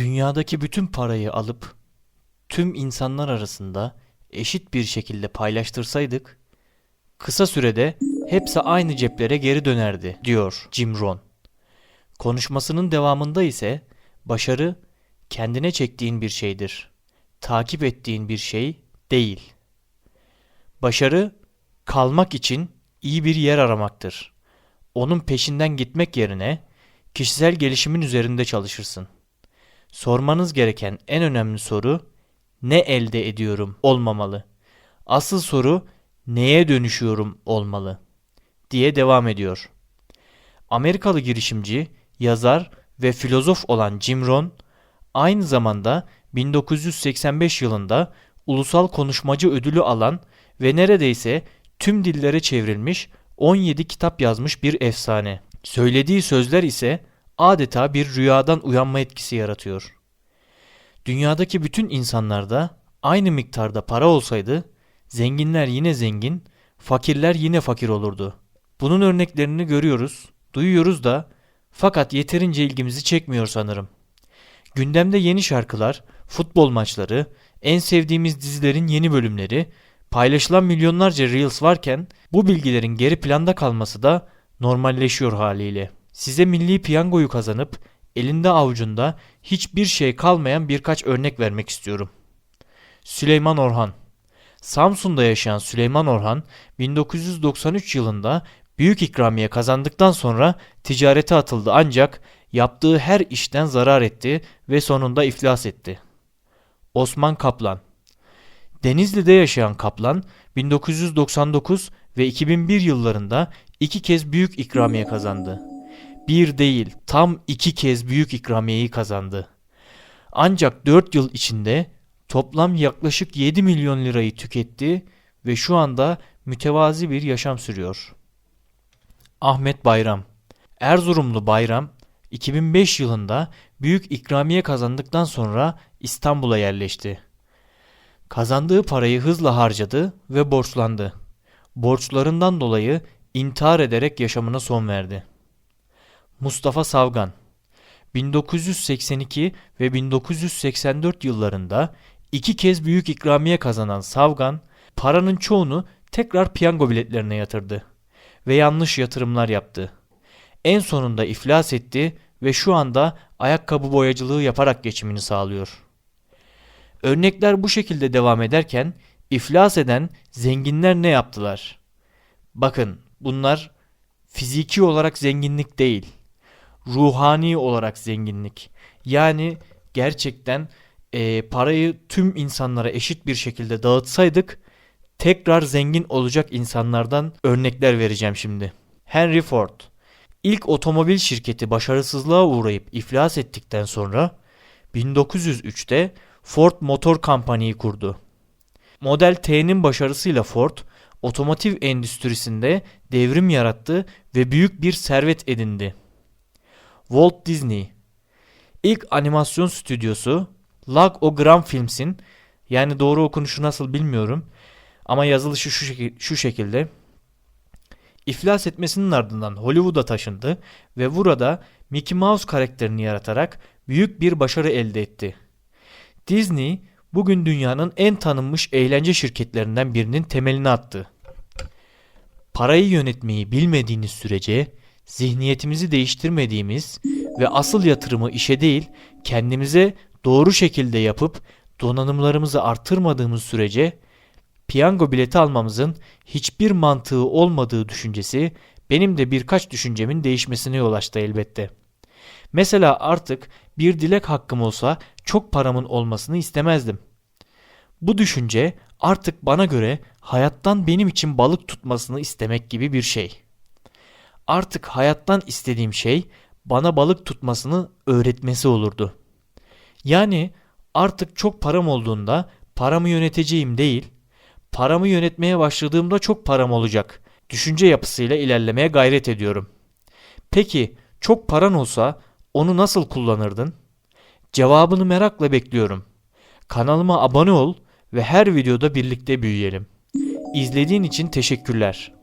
Dünyadaki bütün parayı alıp tüm insanlar arasında eşit bir şekilde paylaştırsaydık, kısa sürede hepsi aynı ceplere geri dönerdi, diyor Jim Rohn. Konuşmasının devamında ise başarı kendine çektiğin bir şeydir. Takip ettiğin bir şey değil. Başarı kalmak için iyi bir yer aramaktır. Onun peşinden gitmek yerine kişisel gelişimin üzerinde çalışırsın. Sormanız gereken en önemli soru ne elde ediyorum olmamalı. Asıl soru neye dönüşüyorum olmalı diye devam ediyor. Amerikalı girişimci, yazar ve filozof olan Jim Rohn aynı zamanda 1985 yılında Ulusal Konuşmacı Ödülü alan ve neredeyse tüm dillere çevrilmiş 17 kitap yazmış bir efsane. Söylediği sözler ise adeta bir rüyadan uyanma etkisi yaratıyor. Dünyadaki bütün insanlarda aynı miktarda para olsaydı zenginler yine zengin, fakirler yine fakir olurdu. Bunun örneklerini görüyoruz, duyuyoruz da fakat yeterince ilgimizi çekmiyor sanırım. Gündemde yeni şarkılar, futbol maçları, en sevdiğimiz dizilerin yeni bölümleri, paylaşılan milyonlarca reels varken bu bilgilerin geri planda kalması da normalleşiyor haliyle. Size milli piyangoyu kazanıp elinde avucunda hiçbir şey kalmayan birkaç örnek vermek istiyorum. Süleyman Orhan Samsun'da yaşayan Süleyman Orhan 1993 yılında büyük ikramiye kazandıktan sonra ticarete atıldı ancak yaptığı her işten zarar etti ve sonunda iflas etti. Osman Kaplan Denizli'de yaşayan Kaplan 1999 ve 2001 yıllarında iki kez büyük ikramiye kazandı. Bir değil tam iki kez büyük ikramiyeyi kazandı. Ancak 4 yıl içinde toplam yaklaşık 7 milyon lirayı tüketti ve şu anda mütevazi bir yaşam sürüyor. Ahmet Bayram Erzurumlu Bayram 2005 yılında büyük ikramiye kazandıktan sonra İstanbul'a yerleşti. Kazandığı parayı hızla harcadı ve borçlandı. Borçlarından dolayı intihar ederek yaşamına son verdi. Mustafa Savgan 1982 ve 1984 yıllarında iki kez büyük ikramiye kazanan Savgan, paranın çoğunu tekrar piyango biletlerine yatırdı ve yanlış yatırımlar yaptı. En sonunda iflas etti ve şu anda ayakkabı boyacılığı yaparak geçimini sağlıyor. Örnekler bu şekilde devam ederken iflas eden zenginler ne yaptılar? Bakın bunlar fiziki olarak zenginlik değil, ruhani olarak zenginlik. Yani gerçekten e, parayı tüm insanlara eşit bir şekilde dağıtsaydık tekrar zengin olacak insanlardan örnekler vereceğim şimdi. Henry Ford ilk otomobil şirketi başarısızlığa uğrayıp iflas ettikten sonra 1903'te Ford Motor Company'yi kurdu. Model T'nin başarısıyla Ford, otomotiv endüstrisinde devrim yarattı ve büyük bir servet edindi. Walt Disney ilk animasyon stüdyosu Lagogram Films'in yani doğru okunuşu nasıl bilmiyorum ama yazılışı şu, şekil, şu şekilde İflas etmesinin ardından Hollywood'a taşındı ve burada Mickey Mouse karakterini yaratarak büyük bir başarı elde etti. Disney bugün dünyanın en tanınmış eğlence şirketlerinden birinin temelini attı. Parayı yönetmeyi bilmediğiniz sürece zihniyetimizi değiştirmediğimiz ve asıl yatırımı işe değil kendimize doğru şekilde yapıp donanımlarımızı artırmadığımız sürece piyango bileti almamızın hiçbir mantığı olmadığı düşüncesi benim de birkaç düşüncemin değişmesine yol açtı elbette. Mesela artık bir dilek hakkım olsa çok paramın olmasını istemezdim. Bu düşünce artık bana göre hayattan benim için balık tutmasını istemek gibi bir şey. Artık hayattan istediğim şey bana balık tutmasını öğretmesi olurdu. Yani artık çok param olduğunda paramı yöneteceğim değil, paramı yönetmeye başladığımda çok param olacak düşünce yapısıyla ilerlemeye gayret ediyorum. Peki çok paran olsa onu nasıl kullanırdın? Cevabını merakla bekliyorum. Kanalıma abone ol ve her videoda birlikte büyüyelim. İzlediğin için teşekkürler.